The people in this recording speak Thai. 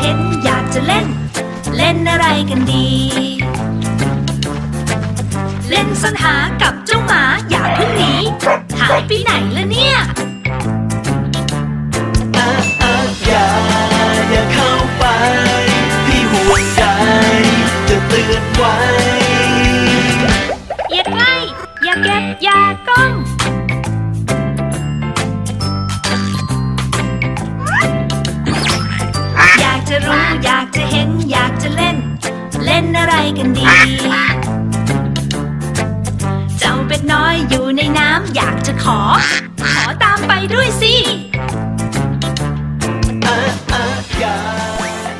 เห็นอยากจะเล่น เล่นอะไรกันดี เล่นซ่อนหากับเจ้าหมาอย่าเพิ่งหนีหายไปไหนละเนี่ยอะอะอย่าอย่าเข้าไป พี่ห่วงใยจะเตือนไว้ อย่าใกล้ อย่าเก็บ อย่ากล้ อยากจะเห็นอยากจะเล่น เล่นอะไรกันดี เจ้าเป็ดน้อยอยู่ในน้ำอยากจะขอ ขอตามไปด้วยสิ